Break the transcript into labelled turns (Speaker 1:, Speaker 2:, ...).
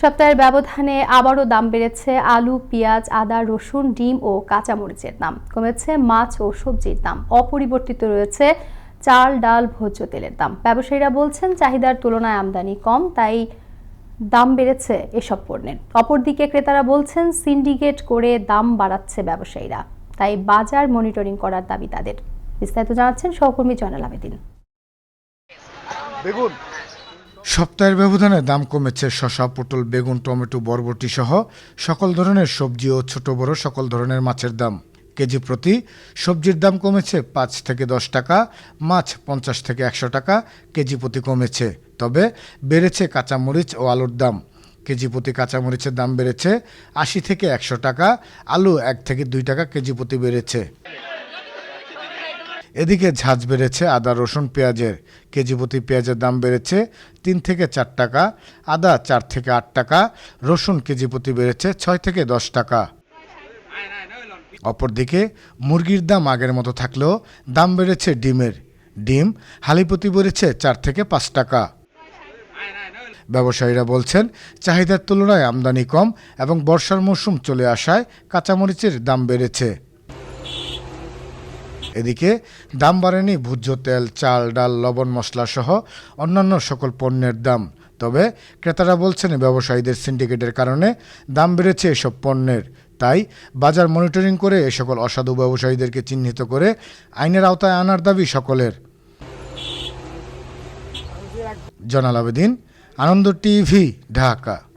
Speaker 1: সপ্তাহের ব্যবধানে আবারও দাম বেড়েছে আলু, পেঁয়াজ, আদা, রসুন, ডিম ও কাঁচামরিচের দাম কমেছে। মাছ ও সবজির দাম অপরিবর্তিত রয়েছে চাল, ডাল, ভোজ্য তেলের দাম। ব্যবসায়ীরা বলছেন, চাহিদার তুলনায় আমদানি কম, তাই দাম বেড়েছে এসব পণ্যের। অপরদিকে ক্রেতারা বলছেন, সিন্ডিকেট করে দাম বাড়াচ্ছে ব্যবসায়ীরা, তাই বাজার মনিটরিং করার দাবি তাদের। বিস্তারিত জানাচ্ছেন সহকর্মী জয়নাল আবেদিন।
Speaker 2: সপ্তাহের ব্যবধানে দাম কমেছে শসা, পটল, বেগুন, টমেটো বরবটি সহ সকল ধরনের সবজি ও ছোট বড় সকল ধরনের মাছের দাম। কেজি প্রতি সবজির দাম কমেছে পাঁচ থেকে দশ টাকা, মাছ পঞ্চাশ থেকে একশো টাকা, কেজি প্রতি কমেছে, তবে বেড়েছে কাঁচামরিচ ও আলুর দাম। কেজি প্রতি কাঁচামরিচের দাম বেড়েছে আশি থেকে একশো টাকা, আলু এক থেকে দুই টাকা কেজি প্রতি বেড়েছে। এদিকে ঝাঁজ বেড়েছে আদা, রসুন, পেঁয়াজের। কেজি প্রতি পেঁয়াজের দাম বেড়েছে তিন থেকে চার টাকা, আদা চার থেকে আট টাকা, রসুন কেজি প্রতি বেড়েছে ছয় থেকে দশ টাকা। অপরদিকে মুরগির দাম আগের মতো থাকলেও দাম বেড়েছে ডিমের। ডিম হালিপতি বেড়েছে চার থেকে পাঁচ টাকা। ব্যবসায়ীরা বলছেন, চাহিদার তুলনায় আমদানি কম এবং বর্ষার মৌসুম চলে আসায় কাঁচামরিচের দাম বেড়েছে। এদিকে দাম বাড়েনি ভোজ্য তেল, চাল, ডাল, লবণ, মশলা সহ অন্যান্য সকল পণ্যের দাম। তবে ক্রেতারা বলছেন ব্যবসায়ীদের সিন্ডিকেটের কারণে দাম বেড়েছে এসব পণ্যের। তাই বাজার মনিটরিং করে এ সকল অসাধু ব্যবসায়ীদেরকে চিহ্নিত করে আইনের আওতায় আনার দাবি সকলের। জনাল আবেদিন, আনন্দ টিভি, ঢাকা।